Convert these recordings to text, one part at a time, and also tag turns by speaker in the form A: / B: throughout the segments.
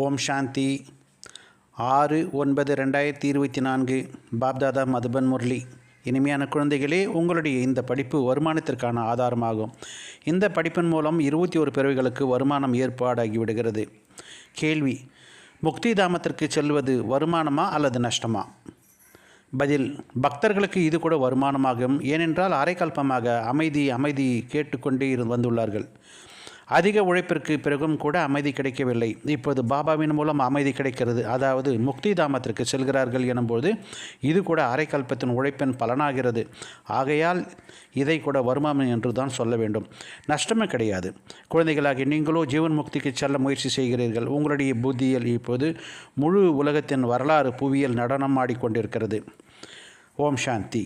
A: ஓம் சாந்தி. ஆறு ஒன்பது ரெண்டாயிரத்தி இருபத்தி நான்கு. பாப்தாதா மதுபன் முரளி. இனிமையான குழந்தைகளே உங்களுடைய இந்த படிப்பு வருமானத்திற்கான ஆதாரமாகும். இந்த படிப்பின் மூலம் இருபத்தி ஒரு பிறவிகளுக்கு வருமானம் ஏற்பாடாகி விடுகிறது. கேள்வி முக்தி தாமத்திற்கு செல்வது வருமானமா அல்லது நஷ்டமா? பதில் பக்தர்களுக்கு இது கூட வருமானமாகும். ஏனென்றால் அரைக்கல்பமாக அமைதி அமைதி கேட்டுக்கொண்டே இரு வந்துள்ளார்கள். அதிக உழைப்பிற்கு பிறகும் கூட அமைதி கிடைக்கவில்லை. இப்போது பாபாவின் மூலம் அமைதி கிடைக்கிறது. அதாவது முக்தி தாமத்திற்கு செல்கிறார்கள் எனும்போது இது கூட அரைக்கல்பத்தின் உழைப்பின் பலனாகிறது. ஆகையால் இதை கூட வருமானம் என்று தான் சொல்ல வேண்டும். நஷ்டமே கிடையாது. குழந்தைகளாகி நீங்களோ ஜீவன் முக்திக்கு செல்ல முயற்சி செய்கிறீர்கள். உங்களுடைய புத்தியில் இப்போது முழு உலகத்தின் வரலாறு புவியியல் நடனம் ஆடிக்கொண்டிருக்கிறது. ஓம் சாந்தி.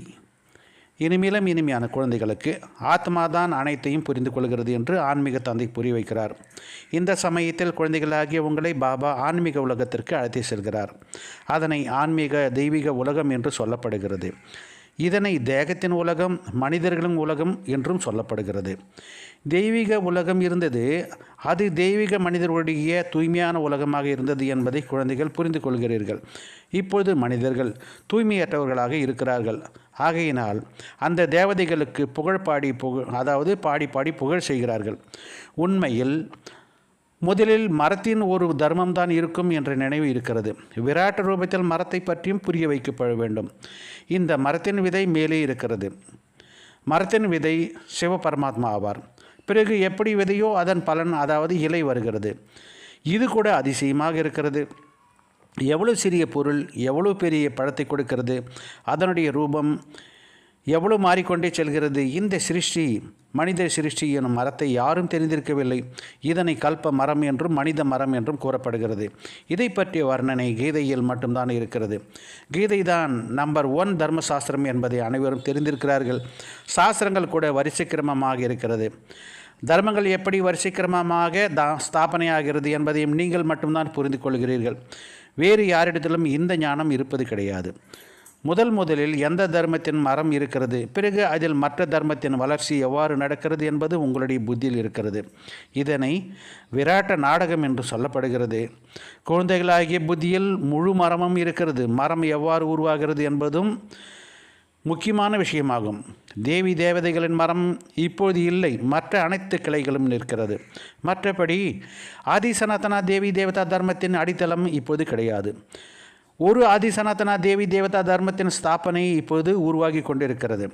A: இனிமேலும் இனிமையான குழந்தைகளுக்கு ஆத்மா தான் அனைத்தையும் புரிந்து கொள்கிறது என்று ஆன்மீக தந்தை புரிய வைக்கிறார். இந்த சமயத்தில் குழந்தைகளாகிய உங்களை பாபா ஆன்மீக உலகத்திற்கு அழைத்து செல்கிறார். அதனை ஆன்மீக தெய்வீக உலகம் என்று சொல்லப்படுகிறது. இதனை தேகத்தின் உலகம் மனிதர்களின் உலகம் என்றும் சொல்லப்படுகிறது. தெய்வீக உலகம் இருந்தது. அது தெய்வீக மனிதர்களுடைய தூய்மையான உலகமாக இருந்தது என்பதை குழந்தைகள் புரிந்து கொள்கிறீர்கள். இப்பொழுது மனிதர்கள் தூய்மையற்றவர்களாக இருக்கிறார்கள். ஆகையினால் அந்த தேவதைகளுக்கு புகழ் பாடி புகழ் அதாவது பாடி பாடி புகழ் செய்கிறார்கள். உண்மையில் முதலில் மரத்தின் ஒரு தர்மம் தான் இருக்கும் என்ற நினைவு இருக்கிறது. விராட்ட ரூபத்தில் மரத்தை பற்றியும் புரிய வைக்கப்பட வேண்டும். இந்த மரத்தின் விதை மேலே இருக்கிறது. மரத்தின் விதை சிவபரமாத்மா ஆவார். பிறகு எப்படி விதையோ அதன் பலன் அதாவது இலை வருகிறது. இது கூட அதிசயமாக இருக்கிறது. எவ்வளோ சிறிய பொருள் எவ்வளோ பெரிய பழத்தை கொடுக்கிறது அதனுடைய ரூபம் எவ்வளோ மாறிக்கொண்டே செல்கிறது? இந்த சிருஷ்டி மனித சிருஷ்டி எனும் மரத்தை யாரும் தெரிந்திருக்கவில்லை. இதனை கல்ப மரம் என்றும் மனித மரம் என்றும் கூறப்படுகிறது. இதை பற்றிய வர்ணனை கீதையில் மட்டும்தான் இருக்கிறது. கீதை தான் நம்பர் ஒன் தர்மசாஸ்திரம் என்பதை அனைவரும் தெரிந்திருக்கிறார்கள். சாஸ்திரங்கள் கூட வரிசைக்கிரமமாக இருக்கிறது. தர்மங்கள் எப்படி வரிசைக்கிரமமாக தா ஸ்தாபனையாகிறது என்பதையும் நீங்கள் மட்டும்தான் புரிந்து கொள்கிறீர்கள். வேறு யாரிடத்திலும் இந்த ஞானம் இருப்பது கிடையாது. முதல் முதலில் எந்த தர்மத்தின் மரம் இருக்கிறது? பிறகு அதில் மற்ற தர்மத்தின் வளர்ச்சி எவ்வாறு நடக்கிறது என்பது உங்களுடைய புத்தியில் இருக்கிறது. இதனை விராட்ட நாடகம் என்று சொல்லப்படுகிறது. குழந்தைகளாகிய புத்தியில் முழு மரமும் இருக்கிறது. மரம் எவ்வாறு உருவாகிறது என்பதும் முக்கியமான விஷயமாகும். தேவி தேவதைகளின் மரம் இப்போது இல்லை. மற்ற அனைத்து கிளைகளும் நிற்கிறது. மற்றபடி ஆதி சனாதனா தேவி தேவதா தர்மத்தின் அடித்தளம் இப்போது கிடையாது. ஒரு ஆதி சனாதனா தேவி தேவதா தர்மத்தின் ஸ்தாபனை இப்போது உருவாகி கொண்டிருக்கிறது.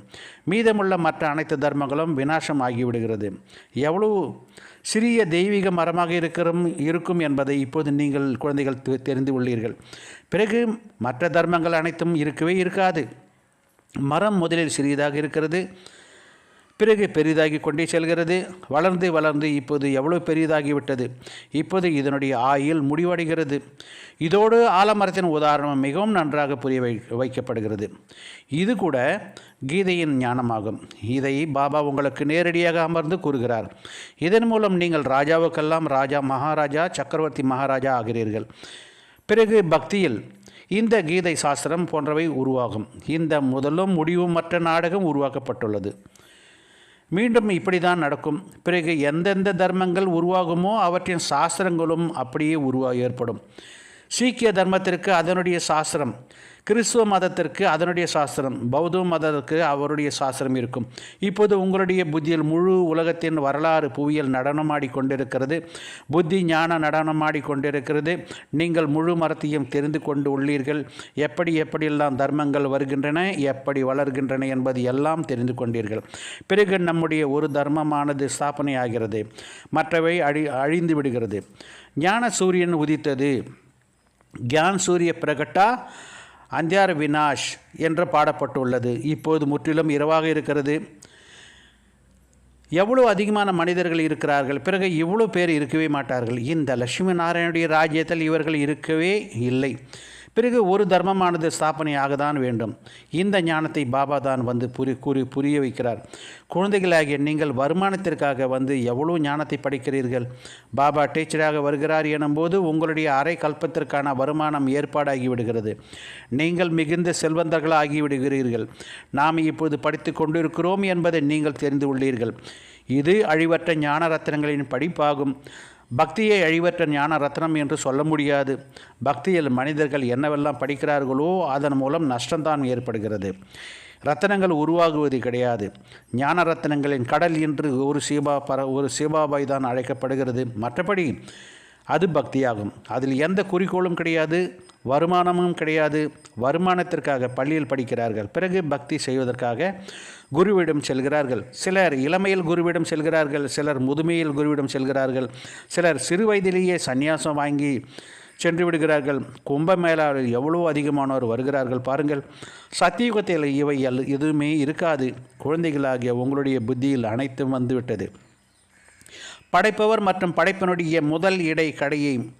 A: மீதமுள்ள மற்ற அனைத்து தர்மங்களும் வினாசம் ஆகிவிடுகிறது. எவ்வளவு சிறிய தெய்வீக மரமாக இருக்கிறோம் இருக்கும் என்பதை இப்போது நீங்கள் குழந்தைகள் தெரிந்து உள்ளீர்கள் பிறகு மற்ற தர்மங்கள் அனைத்தும் இருக்கவே இருக்காது. மரம் முதலில் சிறியதாக இருக்கிறது. பிறகு பெரிதாகி கொண்டே செல்கிறது. வளர்ந்து வளர்ந்து இப்போது எவ்வளோ பெரியதாகிவிட்டது இப்போது இதனுடைய ஆயுள் முடிவடைகிறது. இதோடு ஆலமரத்தின் உதாரணம் மிகவும் நன்றாக புரிய வை வைக்கப்படுகிறது. இது கூட கீதையின் ஞானமாகும். இதை பாபா உங்களுக்கு நேரடியாக அமர்ந்து கூறுகிறார். இதன் மூலம் நீங்கள் ராஜாவுக்கெல்லாம் ராஜா மகாராஜா சக்கரவர்த்தி மகாராஜா ஆகிறீர்கள். பிறகு பக்தியில் இந்த கீதை சாஸ்திரம் போன்றவை உருவாகும். இந்த முதலும் முடிவும் மற்ற நாடகம் உருவாக்கப்பட்டுள்ளது. மீண்டும் இப்படி தான் நடக்கும். பிறகு எந்தெந்த தர்மங்கள் உருவாகுமோ அவற்றின் சாஸ்திரங்களும் அப்படியே உருவா ஏற்படும். சீக்கிய தர்மத்திற்கு அதனுடைய சாஸ்திரம். கிறிஸ்துவ மதத்திற்கு அதனுடைய சாஸ்திரம் பௌத்த மதத்திற்கு அவருடைய சாஸ்திரம் இருக்கும். இப்போது உங்களுடைய புத்தியில் முழு உலகத்தின் வரலாறு புவியியல் நடனமாடி கொண்டிருக்கிறது. புத்தி ஞான நடனமாடி கொண்டிருக்கிறது. நீங்கள் முழு மரத்தையும் தெரிந்து கொண்டு உள்ளீர்கள். எப்படி எப்படியெல்லாம் தர்மங்கள் வருகின்றன எப்படி வளர்கின்றன என்பது எல்லாம் தெரிந்து கொண்டீர்கள். பிறகு நம்முடைய ஒரு தர்மமானது ஸ்தாபனை ஆகிறது. மற்றவை அழி அழிந்து விடுகிறது. ஞான சூரியன் உதித்தது. கியான் சூரிய பிரகட்டா அந்தியார் வினாஷ் என்று பாடப்பட்டுள்ளது. இப்போது முற்றிலும் இரவாக இருக்கிறது. எவ்வளோ அதிகமான மனிதர்கள் இருக்கிறார்கள். பிறகு இவ்வளோ பேர் இருக்கவே மாட்டார்கள். இந்த லட்சுமி நாராயணுடைய ராஜ்யத்தில் இவர்கள் இருக்கவே இல்லை. பிறகு ஒரு தர்மமானது ஸ்தாபனையாக தான் வேண்டும். இந்த ஞானத்தை பாபா தான் வந்து புரி கூறி புரிய வைக்கிறார். குழந்தைகளாகிய நீங்கள் வருமானத்திற்காக வந்து எவ்வளோ ஞானத்தை படிக்கிறீர்கள்? பாபா டீச்சராக வருகிறார் எனும்போது உங்களுடைய அரை கல்பத்திற்கான வருமானம் ஏற்பாடாகி விடுகிறது. நீங்கள் மிகுந்த செல்வந்தர்கள் ஆகிவிடுகிறீர்கள் நாம் இப்போது படித்து கொண்டிருக்கிறோம் என்பதை நீங்கள் தெரிந்து உள்ளீர்கள். இது அழிவற்ற ஞான ரத்னங்களின் படிப்பாகும். பக்தியை அழிவற்ற ஞான ரத்னம் என்று சொல்ல முடியாது. பக்தியில் மனிதர்கள் என்னவெல்லாம் படிக்கிறார்களோ அதன் மூலம் நஷ்டம்தான் ஏற்படுகிறது. ரத்தனங்கள் உருவாகுவது கிடையாது. ஞான ரத்தனங்களின் கடல் என்று ஒரு சிவா பர ஒரு சீபாபாய் தான் அழைக்கப்படுகிறது. மற்றபடி அது பக்தியாகும். அதில் எந்த குறிக்கோளும் கிடையாது. வருமானமும் கிடையாது. வருமானத்திற்காக பள்ளியில் படிக்கிறார்கள். பிறகு பக்தி செய்வதற்காக குருவிடம் செல்கிறார்கள். சிலர் இளமையில் குருவிடம் செல்கிறார்கள். சிலர் முதுமையில் குருவிடம் செல்கிறார்கள். சிலர் சிறு வயதிலேயே சந்நியாசம் வாங்கி சென்று விடுகிறார்கள். கும்பமேளாவில் எவ்வளோ அதிகமானோர் வருகிறார்கள் பாருங்கள். சத்தியுகத்தில் இவை எல் எதுவுமே இருக்காது. குழந்தைகளாகிய உங்களுடைய புத்தியில் அனைத்தும் வந்துவிட்டது. படைப்பவர் மற்றும் படைப்பினுடைய முதல் இடை கடையை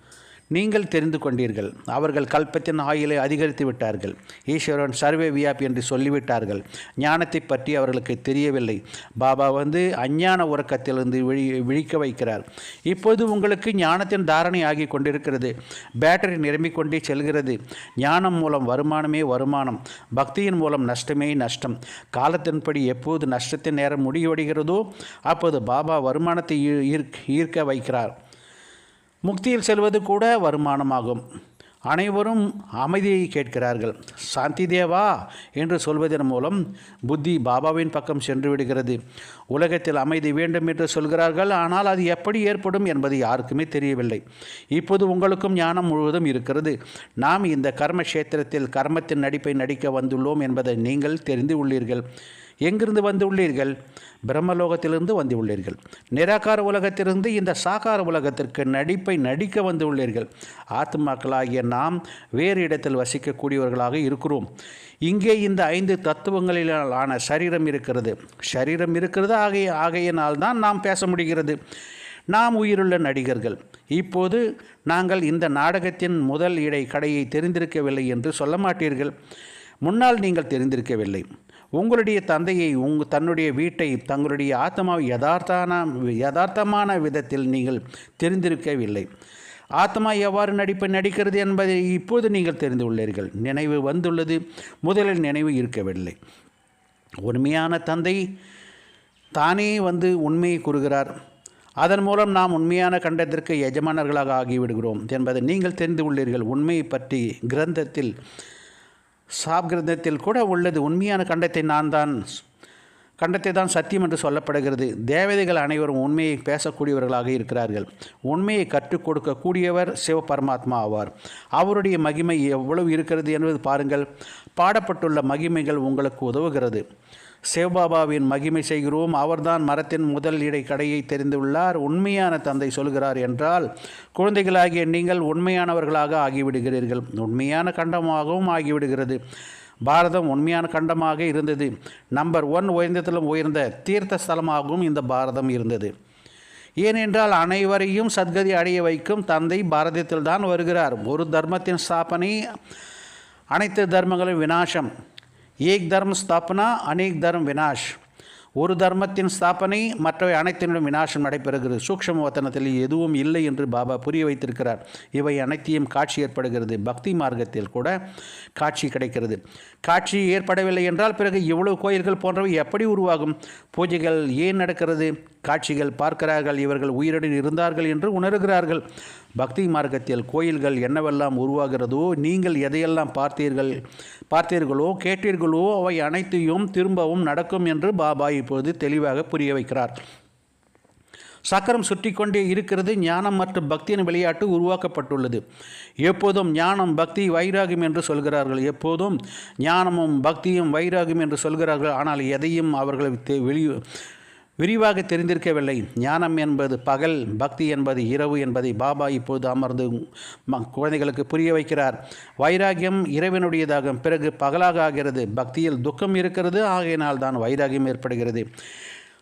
A: நீங்கள் தெரிந்து கொண்டீர்கள். அவர்கள் கல்பத்தின் ஆயிலை அதிகரித்து விட்டார்கள். ஈஸ்வரன் சர்வே வியாபி என்று சொல்லிவிட்டார்கள். ஞானத்தை பற்றி அவர்களுக்கு தெரியவில்லை. பாபா வந்து அஞ்ஞான உறக்கத்திலிருந்து விழி விழிக்க வைக்கிறார். இப்போது உங்களுக்கு ஞானத்தின் தாரணை ஆகி கொண்டிருக்கிறது. பேட்டரி நிரம்பிக் கொண்டே செல்கிறது. ஞானம் மூலம் வருமானமே வருமானம். பக்தியின் மூலம் நஷ்டமே நஷ்டம். காலத்தின்படி எப்போது நஷ்டத்தின் நேரம் முடிவடைகிறதோ அப்போது பாபா வருமானத்தை ஈ- ஈர்க்க ஈர்க்க வைக்கிறார். முக்தியில் செல்வது கூட வருமானமாகும். அனைவரும் அமைதியை கேட்கிறார்கள். சாந்தி தேவா என்று சொல்வதன் மூலம் புத்தி பாபாவின் பக்கம் சென்று விடுகிறது. உலகத்தில் அமைதி வேண்டும் என்று சொல்கிறார்கள். ஆனால் அது எப்படி ஏற்படும் என்பது யாருக்குமே தெரியவில்லை. இப்போது உங்களுக்கும் ஞானம் முழுவதும் இருக்கிறது. நாம் இந்த கர்ம கஷேத்திரத்தில் கர்மத்தின் நடிப்பை நடிக்க வந்துள்ளோம் என்பதை நீங்கள் தெரிந்து உள்ளீர்கள். எங்கிருந்து வந்து உள்ளீர்கள் பிரம்மலோகத்திலிருந்து வந்து உள்ளீர்கள் நிராகார உலகத்திலிருந்து இந்த சாகார உலகத்திற்கு நடிப்பை நடிக்க வந்து உள்ளீர்கள் ஆத்மாக்களாகிய நாம் வேறு இடத்தில் வசிக்கக்கூடியவர்களாக இருக்கிறோம். இங்கே இந்த ஐந்து தத்துவங்களிலான சரீரம் இருக்கிறது. சரீரம் இருக்கிறது. ஆகிய ஆகையினால் தான் நாம் பேச முடிகிறது. நாம் உயிருள்ள நடிகர்கள். இப்போது நாங்கள் இந்த நாடகத்தின் முதல் இடை கடையை தெரிந்திருக்கவில்லை என்று சொல்ல மாட்டீர்கள். முன்னால் நீங்கள் தெரிந்திருக்கவில்லை. உங்களுடைய தந்தையை உங் தன்னுடைய வீட்டை தங்களுடைய ஆத்மாவை யதார்த்தான யதார்த்தமான விதத்தில் நீங்கள் தெரிந்திருக்கவில்லை. ஆத்மா எவ்வாறு நடிப்பை நடிக்கிறது என்பதை இப்போது நீங்கள் தெரிந்து உள்ளீர்கள் நினைவு வந்துள்ளது. முதலில் நினைவு இருக்கவில்லை. உண்மையான தந்தை தானே வந்து உண்மையை கூறுகிறார். அதன் மூலம் நாம் உண்மையான கண்டத்திற்கு எஜமானர்களாக ஆகிவிடுகிறோம் என்பதை நீங்கள் தெரிந்து உள்ளீர்கள் உண்மையை பற்றி கிரந்தத்தில் சாப் கிரந்தத்தில் கூட உள்ளது. உண்மையான கண்டத்தை நான் தான் கண்டத்தை தான் சத்தியம் என்று சொல்லப்படுகிறது. தேவதைகள் அனைவரும் உண்மையை பேசக்கூடியவர்களாக இருக்கிறார்கள். உண்மையை கற்றுக் கொடுக்கக்கூடியவர் சிவபரமாத்மா ஆவார். அவருடைய மகிமை எவ்வளவு இருக்கிறது என்பது பாருங்கள். பாடப்பட்டுள்ள மகிமைகள் உங்களுக்கு உதவுகிறது. சிவபாபாவின் மகிமை செய்கிறோம். அவர்தான் மரத்தின் முதல் இடை கடையை தெரிந்துள்ளார். உண்மையான தந்தை சொல்கிறார் என்றால் குழந்தைகளாகிய நீங்கள் உண்மையானவர்களாக ஆகிவிடுகிறீர்கள். உண்மையான கண்டமாகவும் ஆகிவிடுகிறது. பாரதம் உண்மையான கண்டமாக இருந்தது. நம்பர் ஒன் உயர்ந்ததிலும் உயர்ந்த தீர்த்த ஸ்தலமாகவும் இந்த பாரதம் இருந்தது. ஏனென்றால் அனைவரையும் சத்கதி அடைய வைக்கும் தந்தை பாரதத்தில் தான் வருகிறார். ஒரு தர்மத்தின் ஸ்தாபனை அனைத்து தர்மங்களும் வினாசம் एक धर्म स्थापना अनेक धर्म विनाश. ஒரு தர்மத்தின் ஸ்தாபனை மற்றவை அனைத்தினிடம் விநாசம் நடைபெறுகிறது. சூக்ஷம வத்தனத்தில் எதுவும் இல்லை என்று பாபா புரிய வைத்திருக்கிறார். இவை அனைத்தையும் காட்சி ஏற்படுகிறது. பக்தி மார்க்கத்தில் கூட காட்சி கிடைக்கிறது. காட்சி ஏற்படவில்லை என்றால் பிறகு இவ்வளவு கோயில்கள் போன்றவை எப்படி உருவாகும்? பூஜைகள் ஏன் நடக்கிறது? காட்சிகள் பார்க்கிறார்கள். இவர்கள் உயிருடன் இருந்தார்கள் என்று உணர்கிறார்கள். பக்தி மார்க்கத்தில் கோயில்கள் என்னவெல்லாம் உருவாகிறதோ நீங்கள் எதையெல்லாம் பார்த்தீர்கள் பார்த்தீர்களோ கேட்டீர்களோ அவை அனைத்தையும் திரும்பவும் நடக்கும் என்று பாபாய் இப்பொழுது தெளிவாக புரிய வைக்கிறார். சக்கரம் சுற்றி கொண்டே இருக்கிறது ஞானம் மற்றும் பக்தியின் விளையாட்டு உருவாக்கப்பட்டுள்ளது. எப்போதும் ஞானம் பக்தி வைராகியம் என்று சொல்கிறார்கள். எப்போதும் ஞானமும் பக்தியும் வைராகியம் என்று சொல்கிறார்கள். ஆனால் எதையும் அவர்கள் தெ- வெளி விரிவாக தெரிந்திருக்கவில்லை. ஞானம் என்பது பகல் பக்தி என்பது இரவு என்பதை பாபா இப்போது அமர்ந்து ம- குழந்தைகளுக்கு புரிய வைக்கிறார். வைராகியம் இரவினுடையதாகும். பிறகு பகலாக ஆகிறது. பக்தியில் துக்கம் இருக்கிறது. ஆகையினால் தான் வைராகியம் ஏற்படுகிறது.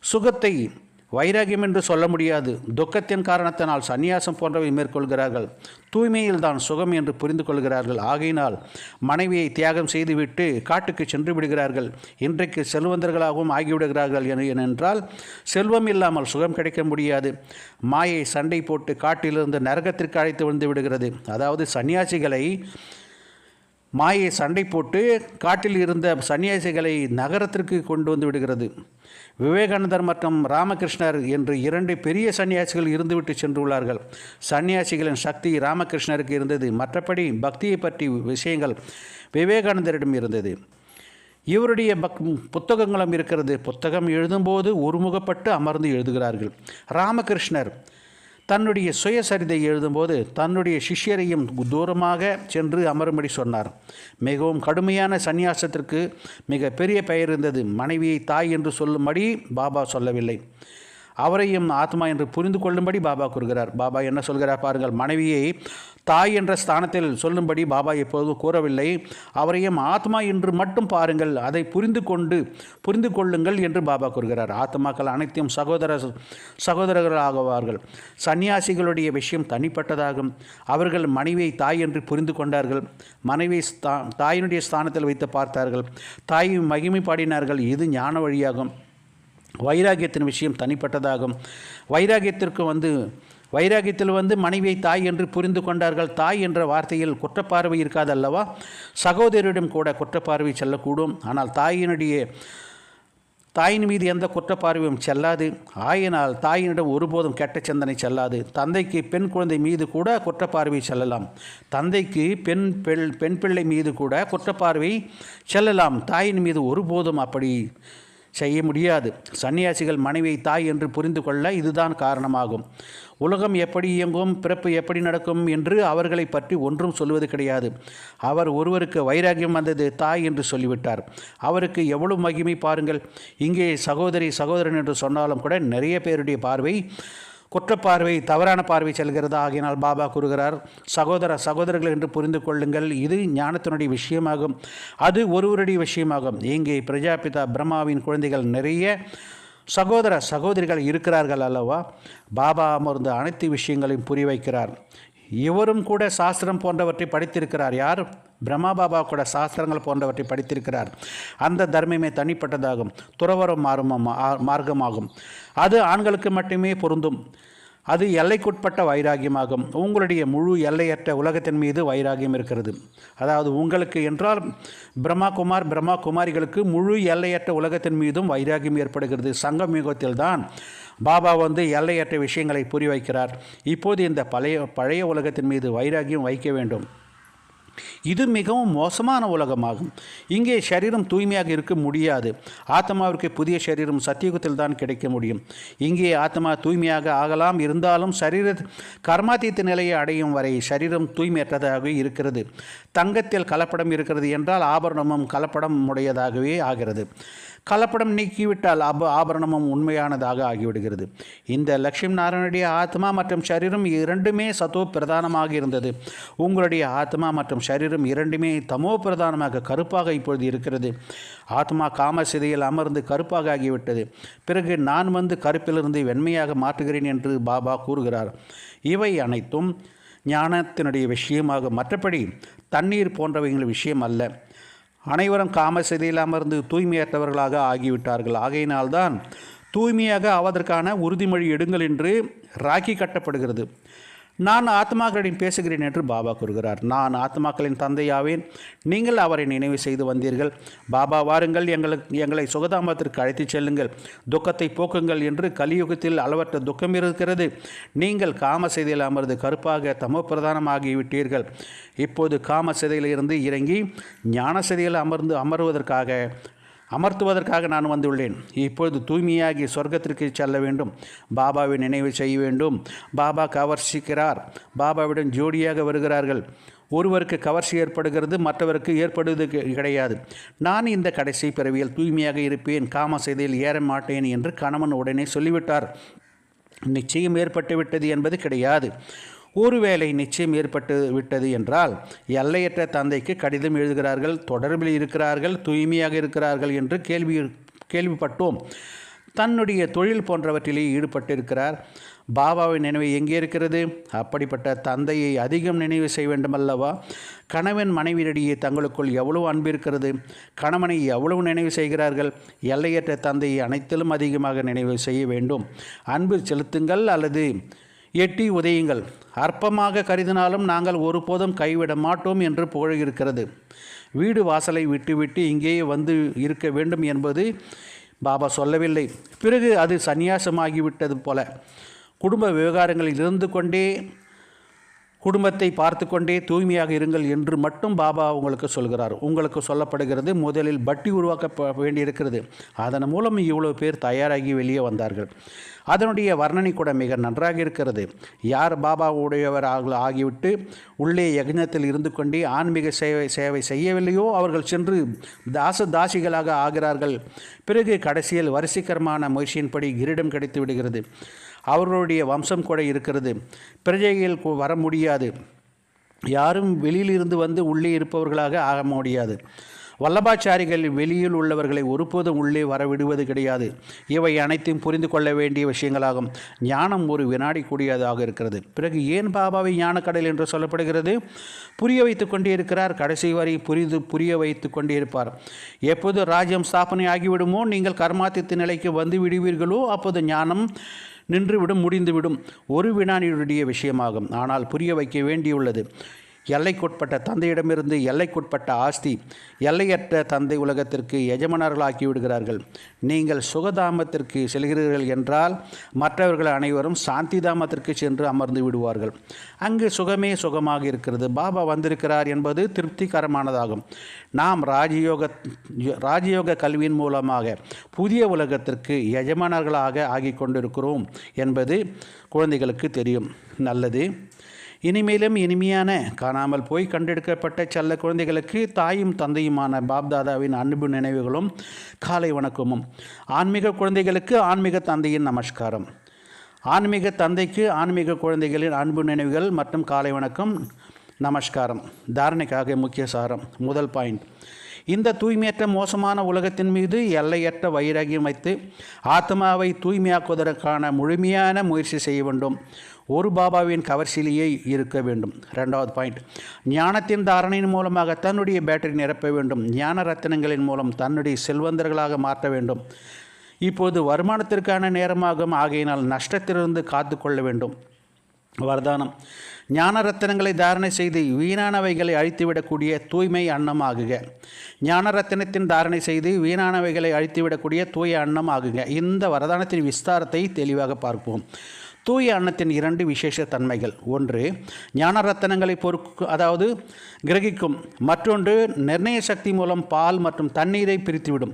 A: சுகத்தை வைராகியம் என்று சொல்ல முடியாது. துக்கத்தின் காரணத்தினால் சந்நியாசம் போன்றவை மேற்கொள்கிறார்கள். தூய்மையில் தான் சுகம் என்று புரிந்து கொள்கிறார்கள். ஆகையினால் மனைவியை தியாகம் செய்துவிட்டு காட்டுக்கு சென்று விடுகிறார்கள். இன்றைக்கு செல்வந்தர்களாகவும் ஆகிவிடுகிறார்கள் என ஏனென்றால் செல்வம் இல்லாமல் சுகம் கிடைக்க முடியாது. மாயை சண்டை போட்டு காட்டிலிருந்து நரகத்திற்கு அழைத்து வந்து விடுகிறது. அதாவது சன்னியாசிகளை மாயை சண்டை போட்டு காட்டில் இருந்த சன்னியாசிகளை நகரத்திற்கு கொண்டு வந்து விடுகிறது. விவேகானந்தர் மற்றும் ராமகிருஷ்ணர் என்று இரண்டு பெரிய சன்னியாசிகள் இருந்துவிட்டு சென்றுள்ளார்கள். சன்னியாசிகளின் சக்தி ராமகிருஷ்ணருக்கு இருந்தது. மற்றபடி பக்தியை பற்றி விஷயங்கள் விவேகானந்தரிடம் இருந்தது. இவருடைய பக் புத்தகங்களும் இருக்கிறது. புத்தகம் எழுதும்போது ஒருமுகப்பட்டு அமர்ந்து எழுதுகிறார்கள். ராமகிருஷ்ணர் தன்னுடைய சுயசரிதை எழுதும்போது தன்னுடைய சிஷ்யரையும் தூரமாக சென்று அமரும்படி சொன்னார். மிகவும் கடுமையான சந்நியாசத்திற்கு மிக பெரிய பெயர் இருந்தது. மனைவியை தாய் என்று சொல்லும்படி பாபா சொல்லவில்லை. அவரையும் ஆத்மா என்று புரிந்து கொள்ளும்படி பாபா கூறுகிறார். பாபா என்ன சொல்கிறார் பாருங்கள் மனைவியை தாய் என்ற ஸ்தானத்தில் சொல்லும்படி பாபா எப்போதும் கூறவில்லை. அவரையும் ஆத்மா என்று மட்டும் பாருங்கள் அதை புரிந்து கொண்டு புரிந்து கொள்ளுங்கள் என்று பாபா கூறுகிறார். ஆத்மாக்கள் அனைத்தையும் சகோதர சகோதரர்களாகுவார்கள். சன்னியாசிகளுடைய விஷயம் தனிப்பட்டதாகும். அவர்கள் மனைவியை தாய் என்று புரிந்து கொண்டார்கள். மனைவியை ஸ்தா தாயினுடைய ஸ்தானத்தில் வைத்து பார்த்தார்கள். தாய் மகிமை பாடினார்கள் இது ஞான வழியாகும். வைராகியத்தின் விஷயம் தனிப்பட்டதாகும். வைராகியத்திற்கு வந்து வைராகியத்தில் வந்து மனைவியை தாய் என்று புரிந்து கொண்டார்கள். தாய் என்ற வார்த்தையில் குற்றப்பார்வை இருக்காது அல்லவா? சகோதரியிடம் கூட குற்றப்பார்வை செல்லக்கூடும். ஆனால் தாயினுடைய தாயின் மீது எந்த குற்றப்பார்வையும் செல்லாது. ஆயினால் தாயினிடம் ஒருபோதும் கெட்ட சிந்தனை செல்லாது. தந்தைக்கு பெண் குழந்தை மீது கூட குற்றப்பார்வை செல்லலாம். தந்தைக்கு பெண் பெண் பெண் பிள்ளை மீது கூட குற்றப்பார்வை செல்லலாம். தாயின் மீது ஒருபோதும் அப்படி செய்ய முடியாது. சன்னியாசிகள் மனைவியை தாய் என்று புரிந்து கொள்ள இதுதான் காரணமாகும். உலகம் எப்படி இயங்கும் பிறப்பு எப்படி நடக்கும் என்று அவர்களை பற்றி ஒன்றும் சொல்வது கிடையாது. அவர் ஒருவருக்கு வைராகியம் வந்தது தாய் என்று சொல்லிவிட்டார். அவருக்கு எவ்வளவு மகிமை பாருங்கள். இங்கே சகோதரி சகோதரன் என்று சொன்னாலும் கூட நிறைய பேருடைய பார்வை குற்றப்பார்வை தவறான பார்வை செல்கிறது? ஆகினால் பாபா கூறுகிறார் சகோதர சகோதரர்கள் என்று புரிந்து கொள்ளுங்கள். இது ஞானத்தினுடைய விஷயமாகும். அது ஒருவருடைய விஷயமாகும். இங்கே பிரஜாபிதா பிரம்மாவின் குழந்தைகள் நிறைய சகோதர சகோதரிகள் இருக்கிறார்கள் அல்லவா? பாபா அமர்ந்து அனைத்து விஷயங்களையும் புரி வைக்கிறார் இவரும் கூட சாஸ்திரம் போன்றவற்றை படித்திருக்கிறார். யார்? பிரம்மா பாபா கூட சாஸ்திரங்கள் போன்றவற்றை படித்திருக்கிறார். அந்த தர்மமே தனிப்பட்டதாகும். துறவரம் மாறும் மார்க்கமாகும். அது ஆண்களுக்கு மட்டுமே பொருந்தும். அது எல்லைக்குட்பட்ட வைராகியமாகும். உங்களுடைய முழு எல்லையற்ற உலகத்தின் மீது வைராகியம் இருக்கிறது. அதாவது உங்களுக்கு என்றால் பிரம்மா குமார் பிரம்மா குமாரிகளுக்கு முழு எல்லையற்ற உலகத்தின் மீதும் வைராகியம் ஏற்படுகிறது. சங்கம் யுகத்தில் தான் பாபா வந்து எல்லையற்ற விஷயங்களை புரி வைக்கிறார் இப்போது இந்த பழைய பழைய உலகத்தின் மீது வைராகியம் வைக்க வேண்டும். இது மிகவும் மோசமான உலகமாகும். இங்கே சரீரம் தூய்மையாக இருக்க முடியாது. ஆத்மாவிற்கு புதிய சரீரம் சத்தியுகத்தில் தான் கிடைக்க முடியும். இங்கே ஆத்மா தூய்மையாக ஆகலாம். இருந்தாலும் சரீர கர்மாத்தீத்த நிலையை அடையும் வரை சரீரம் தூய்மையற்றதாக இருக்கிறது. தங்கத்தில் கலப்படம் இருக்கிறது என்றால் ஆபரணமும் கலப்படம் உடையதாகவே ஆகிறது. கலப்படம் நீக்கிவிட்டால் அப ஆபரணமும் உண்மையானதாக ஆகிவிடுகிறது. இந்த லட்சுமி நாராயணனுடைய ஆத்மா மற்றும் சரீரம் இரண்டுமே சத்துவ பிரதானமாக இருந்தது. உங்களுடைய ஆத்மா மற்றும் சரீரம் இரண்டுமே தமோ பிரதானமாக கருப்பாக இப்பொழுது இருக்கிறது. ஆத்மா காம சிதையில் அமர்ந்து கருப்பாக ஆகிவிட்டது. பிறகு நான் வந்து கருப்பிலிருந்து வெண்மையாக மாற்றுகிறேன் என்று பாபா கூறுகிறார். இவை அனைத்தும் ஞானத்தினுடைய விஷயமாக மற்றபடி தண்ணீர் போன்றவைகள் விஷயம் அல்ல. அனைவரும் காம சிதையில் அமர்ந்து தூய்மையற்றவர்களாக ஆகிவிட்டார்கள். ஆகையினால்தான் தூய்மையாக ஆவதற்கான உறுதிமொழி எடுங்கள் என்று ராக்கி கட்டப்படுகிறது. நான் ஆத்மாக்களிடம் பேசுகிறேன் என்று பாபா கூறுகிறார். நான் ஆத்மாக்களின் தந்தையாவேன். நீங்கள் அவரை நினைவு செய்து வந்தீர்கள். பாபா வாருங்கள் எங்களுக்கு எங்களை சுகதாமத்திற்கு அழைத்துச் செல்லுங்கள். துக்கத்தை போக்குங்கள் என்று கலியுகத்தில் அளவற்ற துக்கம் இருக்கிறது. நீங்கள் காம செய்தியில் அமர்ந்து கருப்பாக தமோ பிரதானமாகிவிட்டீர்கள். இப்போது காம செய்தியிலிருந்து இறங்கி ஞான செதையில் அமர்ந்து அமர்வதற்காக அமர்த்துவதற்காக நான் வந்துள்ளேன். இப்பொழுது தூய்மையாகி சொர்க்கத்திற்கு செல்ல வேண்டும். பாபாவை நினைவு செய்ய வேண்டும். பாபா கவர்ச்சிக்கிறார். பாபாவிடம் ஜோடியாக வருகிறார்கள். ஒருவருக்கு கவர்ச்சி ஏற்படுகிறது மற்றவருக்கு ஏற்படுவது கிடையாது. நான் இந்த கடைசி பிறவியில் தூய்மையாக இருப்பேன். காம செய்தியில் ஏற மாட்டேன் என்று கணவன் உடனே சொல்லிவிட்டார். நிச்சயம் ஏற்பட்டுவிட்டது என்பது கிடையாது. ஒருவேளை நிச்சயம் ஏற்பட்டு விட்டது என்றால் எல்லையற்ற தந்தைக்கு கடிதம் எழுதுகிறார்கள் தொடர்பில் இருக்கிறார்கள் தூய்மையாக இருக்கிறார்கள் என்று கேள்வி கேள்விப்பட்டோம். தன்னுடைய தொழில் போன்றவற்றிலே ஈடுபட்டிருக்கிறார். பாபாவின் நினைவு எங்கே இருக்கிறது? அப்படிப்பட்ட தந்தையை அதிகம் நினைவு செய்ய வேண்டுமல்லவா? கணவன் மனைவியிடையே தங்களுக்குள் எவ்வளவு அன்பு இருக்கிறது? கணவனை எவ்வளவு நினைவு செய்கிறார்கள்? எல்லையற்ற தந்தையை அனைத்திலும் அதிகமாக நினைவு செய்ய வேண்டும். அன்பு செலுத்துங்கள் அல்லது எட்டி உதயுங்கள். அற்பமாக கருதினாலும் நாங்கள் ஒருபோதும் கைவிட மாட்டோம் என்று புகழ்கிறது. வீடு வாசலை விட்டுவிட்டு இங்கேயே வந்து இருக்க வேண்டும் என்பது பாபா சொல்லவில்லை. பிறகு அது சந்நியாசமாகிவிட்டது போல. குடும்ப விவகாரங்களில் இருந்து கொண்டே குடும்பத்தை பார்த்து கொண்டே தூய்மையாக இருங்கள் என்று மட்டும் பாபா உங்களுக்கு சொல்கிறார். உங்களுக்கு சொல்லப்படுகிறது முதலில் பட்டி உருவாக்க வேண்டியிருக்கிறது. அதன் மூலம் இவ்வளோ பேர் தயாராகி வெளியே வந்தார்கள். அதனுடைய வர்ணனை கூட மிக நன்றாக இருக்கிறது. யார் பாபா உடையவர் ஆகிவிட்டு உள்ளே யக்ஞத்தில் இருந்து கொண்டே ஆன்மீக சேவை சேவை செய்யவில்லையோ? அவர்கள் சென்று தாச தாசிகளாக ஆகிறார்கள். பிறகு கடைசியில் வரிசைக்கரமான முயற்சியின்படி கிரீடம் கிடைத்து விடுகிறது. அவர்களுடைய வம்சம் கூட இருக்கிறது. பிரஜைகள் வர முடியாது. யாரும் வெளியிலிருந்து வந்து உள்ளே இருப்பவர்களாக ஆக முடியாது. வல்லபாச்சாரிகள் வெளியில் உள்ளவர்களை ஒருபோதும் உள்ளே வரவிடுவது கிடையாது. இவை அனைத்தையும் புரிந்து கொள்ள வேண்டிய விஷயங்களாகும். ஞானம் ஒரு வினாடி கூடியதாக இருக்கிறது. பிறகு ஏன் பாபாவை ஞானக்கடல் என்று சொல்லப்படுகிறது? புரிய வைத்து கொண்டே இருக்கிறார். கடைசி வரை புரிந்து புரிய வைத்து கொண்டே இருப்பார். எப்போது ராஜ்யம் ஸ்தாபனை ஆகிவிடுமோ நீங்கள் கர்மாத்தித்த நிலைக்கு வந்து விடுவீர்களோ அப்போது ஞானம் நின்றுவிடும் முடிந்துவிடும். ஒரு வினாடியுடைய விஷயமாகும். ஆனால் புரிய வைக்க வேண்டியுள்ளது. எல்லைக்குட்பட்ட தந்தையிடமிருந்து எல்லைக்குட்பட்ட ஆஸ்தி எல்லையற்ற தந்தை உலகத்திற்கு எஜமானர்களாக்கி விடுகிறார்கள். நீங்கள் சுகதாமத்திற்கு செல்கிறீர்கள் என்றால் மற்றவர்கள் அனைவரும் சாந்தி தாமத்திற்கு சென்று அமர்ந்து விடுவார்கள். அங்கு சுகமே சுகமாக இருக்கிறது. பாபா வந்திருக்கிறார் என்பது திருப்திகரமானதாகும். நாம் ராஜயோக ராஜயோக கல்வியின் மூலமாக புதிய உலகத்திற்கு எஜமானர்களாக ஆகி கொண்டிருக்கிறோம் என்பது குழந்தைகளுக்கு தெரியும். நல்லது. இனிமேலும் இனிமையான காணாமல் போய் கண்டெடுக்கப்பட்ட செல்ல குழந்தைகளுக்கு தாயும் தந்தையுமான பாப்தாதாவின் அன்பு நினைவுகளும் காலை வணக்கமும். ஆன்மீக குழந்தைகளுக்கு ஆன்மீக தந்தையின் நமஸ்காரம். ஆன்மீக தந்தைக்கு ஆன்மீக குழந்தைகளின் அன்பு நினைவுகள் மற்றும் காலை வணக்கம் நமஸ்காரம். தாரணைக்காக முக்கிய சாரம் முதல் பாயிண்ட். இந்த தூய்மையற்ற மோசமான உலகத்தின் மீது எல்லையற்ற வைராகியம் வைத்து ஆத்மாவை தூய்மையாக்குவதற்கான முழுமையான முயற்சி செய்ய வேண்டும். ஒரு பாபாவின் கவர்ச்சியிலேயே இருக்க வேண்டும். ரெண்டாவது பாயிண்ட் ஞானத்தின் தாரணையின் மூலமாக தன்னுடைய பேட்டரி நிரப்ப வேண்டும். ஞான ரத்தினங்களின் மூலம் தன்னுடைய செல்வந்தர்களாக மாற்ற வேண்டும். இப்போது வருமானத்திற்கான நேரமாகும். ஆகையினால் நஷ்டத்திலிருந்து காத்து கொள்ள வேண்டும். வரதானம். ஞான ரத்தினங்களை தாரணை செய்து வீணானவைகளை அழித்துவிடக்கூடிய தூய்மை அன்னம் ஆகுக. ஞான ரத்தினத்தின் தாரணை செய்து வீணானவைகளை அழித்துவிடக்கூடிய தூய அன்னம் ஆகுக. இந்த வரதானத்தின் விஸ்தாரத்தை தெளிவாக பார்ப்போம். தூய அன்னத்தின் இரண்டு விசேஷ தன்மைகள் ஒன்று ஞான ரத்தனங்களை பொறுக்கு அதாவது கிரகிக்கும். மற்றொன்று நிர்ணய சக்தி மூலம் பால் மற்றும் தண்ணீரை பிரித்துவிடும்.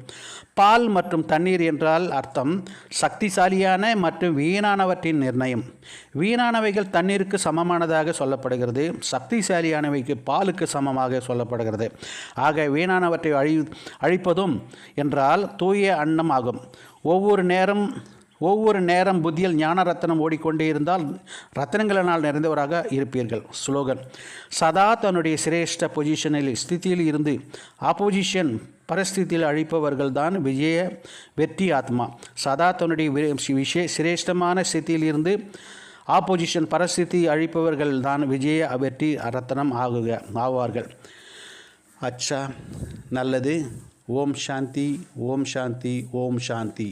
A: பால் மற்றும் தண்ணீர் என்றால் அர்த்தம் சக்திசாலியான மற்றும் வீணானவற்றின் நிர்ணயம். வீணானவைகள் தண்ணீருக்கு சமமானதாக சொல்லப்படுகிறது. சக்திசாலியானவைக்கு பாலுக்கு சமமாக சொல்லப்படுகிறது. ஆக வீணானவற்றை அழி அழிப்பதும் என்றால் தூய அன்னம் ஆகும். ஒவ்வொரு நேரம் ஒவ்வொரு நேரம் புத்தியில் ஞான ரத்தனம் ஓடிக்கொண்டே இருந்தால் ரத்தனங்களினால் நிறைந்தவராக இருப்பீர்கள். ஸ்லோகன் சதா தன்னுடைய சிரேஷ்ட பொசிஷனில் ஸ்தித்தியில் இருந்து ஆப்போசிஷன் பரஸ்திதியில் அழிப்பவர்கள் தான் விஜய வெற்றி ஆத்மா. சதா தன்னுடைய விஷய சிரேஷ்டமான ஸ்தித்தியில் இருந்து ஆப்போசிஷன் பரஸ்திதி அழிப்பவர்கள் தான் விஜய வெற்றி ரத்தனம் ஆகுக ஆவார்கள். அச்சா நல்லது. ஓம் சாந்தி ஓம் சாந்தி ஓம் சாந்தி.